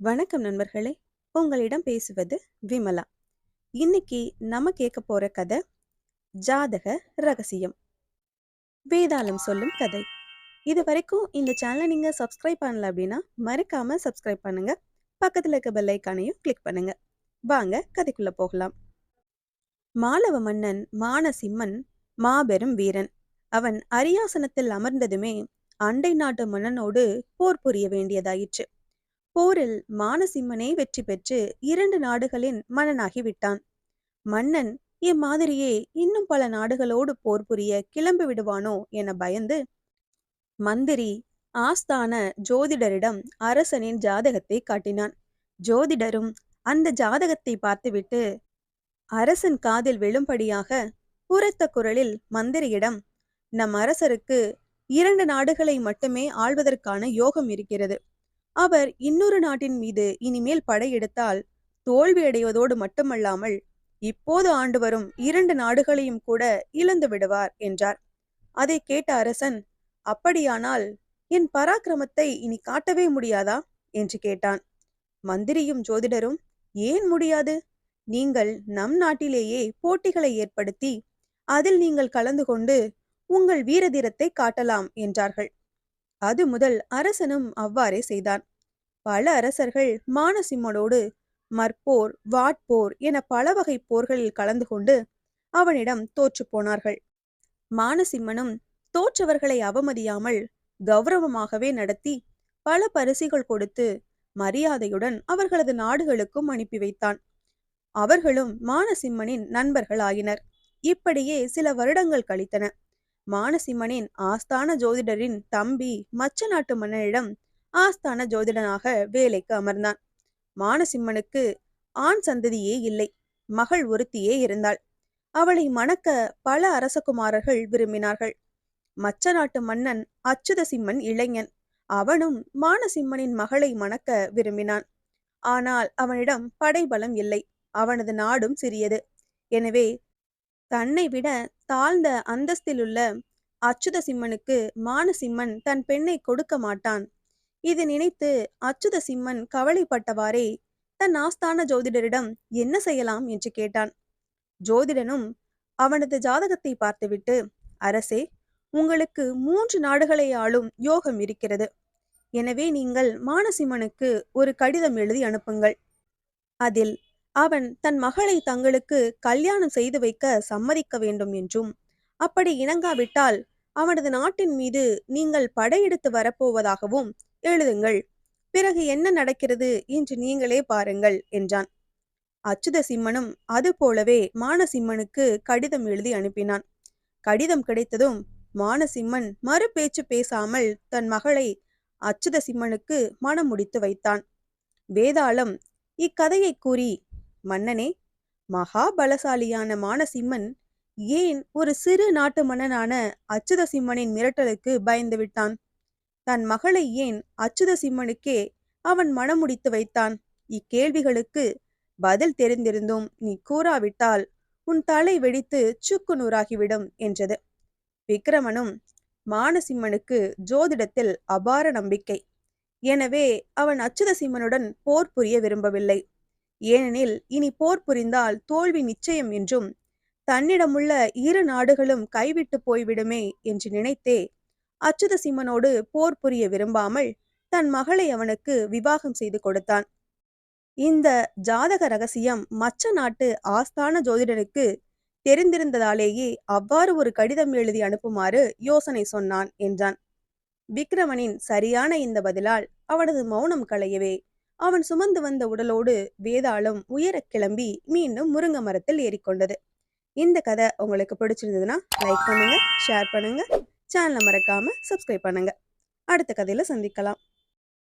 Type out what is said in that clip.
வணக்கம் நண்பர்களே. உங்களிடம் பேசுவது விமலா. இன்னைக்கு நம்ம கேட்க போற கதை ஜாதக ரகசியம். வேதாளம் சொல்லும் கதை. இது வரைக்கும் இந்த சேனலை நீங்க சப்ஸ்கிரைப் பண்ணல அப்படின்னா மறக்காம சப்ஸ்கிரைப் பண்ணுங்க. பக்கத்துல இருக்க பெல் ஐக்கானையும் கிளிக் பண்ணுங்க. வாங்க கதைக்குள்ள போகலாம். மாலவ மன்னன் மானசிம்மன் மாபெரும் வீரன். அவன் அரியாசனத்தில் அமர்ந்ததுமே அண்டை நாட்டு மன்னனோடு போர் புரிய வேண்டியதாயிற்று. போரில் மானசிம்மனே வெற்றி பெற்று இரண்டு நாடுகளின் மன்னனாகி விட்டான் மன்னன் இம்மாதிரியே இன்னும் பல நாடுகளோடு போர் புரிய கிளம்பி விடுவானோ? என பயந்து மந்திரி ஆஸ்தான ஜோதிடரிடம் அரசனின் ஜாதகத்தை காட்டினான். ஜோதிடரும் அந்த ஜாதகத்தை பார்த்துவிட்டு அரசன் காதில் விழும்படியாக உரத்த குரலில் மந்திரியிடம் நம் அரசருக்கு இரண்டு நாடுகளை மட்டுமே ஆள்வதற்கான யோகம் இருக்கிறது. அவர் இன்னொரு நாட்டின் மீது இனிமேல் படையெடுத்தால் தோல்வியடைவதோடு மட்டுமல்லாமல் இப்போது ஆண்டு வரும் இரண்டு நாடுகளையும் கூட இழந்து விடுவார் என்றார். அதை கேட்ட அரசன் அப்படியானால் என் பராக்கிரமத்தை இனி காட்டவே முடியாதா? என்று கேட்டான். மந்திரியும் ஜோதிடரும் ஏன் முடியாது? நீங்கள் நம் நாட்டிலேயே போட்டிகளை ஏற்படுத்தி அதில் நீங்கள் கலந்து கொண்டு உங்கள் வீரதீரத்தை காட்டலாம் என்றார்கள். அது முதல் அரசனும் அவ்வாறே செய்தான். பல அரசர்கள் மானசிம்மனோடு மற்போர் வாட்போர் என பல வகை போர்களில் கலந்து கொண்டு அவனிடம் தோற்று போனார்கள். மானசிம்மனும் தோற்றவர்களை அவமதியாமல் கௌரவமாகவே நடத்தி பல பரிசுகள் கொடுத்து மரியாதையுடன் அவர்களது நாடுகளுக்கும் அனுப்பி வைத்தான். அவர்களும் மானசிம்மனின் நண்பர்களாயினர். இப்படியே சில வருடங்கள் கழித்தன. மானசிம்மனின் ஆஸ்தான ஜோதிடரின் தம்பி மச்ச நாட்டு மன்னனிடம் ஆஸ்தான ஜோதிடனாக வேலைக்கு அமர்ந்தான். மானசிம்மனுக்கு ஆண் சந்ததியே இல்லை. மகள் ஒருத்தியே இருந்தாள். அவளை மணக்க பல அரசகுமாரர்கள் விரும்பினார்கள். மச்ச நாட்டு மன்னன் அச்சுத சிம்மன் இளைஞன். அவனும் மானசிம்மனின் மகளை மணக்க விரும்பினான். ஆனால் அவனிடம் படைபலம் இல்லை. அவனது நாடும் சிறியது. எனவே தன்னை விட தாழ்ந்த அந்தஸ்திலுள்ள அச்சுத சிம்மனுக்கு மானசிம்மன் தன் பெண்ணை கொடுக்க மாட்டான். இது நினைத்து அச்சுத சிம்மன் கவலைப்பட்டவாறே தன் ஆஸ்தான ஜோதிடரிடம் என்ன செய்யலாம்? என்று கேட்டான். ஜோதிடனும் அவனது ஜாதகத்தை பார்த்துவிட்டு அரசே உங்களுக்கு மூன்று நாடுகளை ஆளும் யோகம் இருக்கிறது. எனவே நீங்கள் மானசிம்மனுக்கு ஒரு கடிதம் எழுதி அனுப்புங்கள். அதில் அவன் தன் மகளை தங்களுக்கு கல்யாணம் செய்து வைக்க சம்மதிக்க வேண்டும் என்றும் அப்படி இணங்காவிட்டால் அவனது நாட்டின் மீது நீங்கள் படையெடுத்து வரப்போவதாகவும் எழுதுங்கள். பிறகு என்ன நடக்கிறது என்று நீங்களே பாருங்கள் என்றான். அச்சுத சிம்மனும் அது போலவே மானசிம்மனுக்கு கடிதம் எழுதி அனுப்பினான். கடிதம் கிடைத்ததும் மானசிம்மன் மறு பேச்சு பேசாமல் தன் மகளை அச்சுத சிம்மனுக்கு மனம் முடித்து வைத்தான். வேதாளம் இக்கதையை கூறி மன்னனே மகாபலசாலியான மானசிம்மன் ஏன் ஒரு சிறு நாட்டு மன்னனான அச்சுத சிம்மனின் மிரட்டலுக்கு பயந்து விட்டான்? தன் மகளை ஏன் அச்சுத சிம்மனுக்கே அவன் மனமுடித்து வைத்தான்? இக்கேள்விகளுக்கு பதில் தெரிந்திருந்தும் நீ கூறாவிட்டால் உன் தலை வெடித்து சுக்கு நூறாகிவிடும் என்றது. விக்ரமனும் மானசிம்மனுக்கு ஜோதிடத்தில் அபார நம்பிக்கை. எனவே அவன் அச்சுத சிம்மனுடன் போர் புரிய விரும்பவில்லை. ஏனெனில் இனி போர் புரிந்தால் தோல்வி நிச்சயம் என்றும் தன்னிடமுள்ள இரு நாடுகளும் கைவிட்டு போய்விடுமே என்று நினைத்தே அச்சுத சிம்மனோடு போர் புரிய விரும்பாமல் தன் மகளை அவனுக்கு விவாகம் செய்து கொடுத்தான். இந்த ஜாதக ரகசியம் மச்ச நாட்டு ஆஸ்தான ஜோதிடனுக்கு தெரிந்திருந்ததாலேயே அவ்வாறு ஒரு கடிதம் எழுதி அனுப்புமாறு யோசனை சொன்னான் என்றான். விக்ரமனின் சரியான இந்த பதிலால் அவனது மௌனம் களையவே அவன் சுமந்து வந்த உடலோடு வேதாளம் உயரக் கிளம்பி மீண்டும் முருங்க மரத்தில் ஏறிக்கொண்டது. இந்த கதை உங்களுக்கு பிடிச்சிருந்ததுன்னா லைக் பண்ணுங்க ஷேர் பண்ணுங்க. சேனலை மறக்காமல் சப்ஸ்கிரைப் பண்ணுங்கள் அடுத்த கதையில் சந்திக்கலாம்.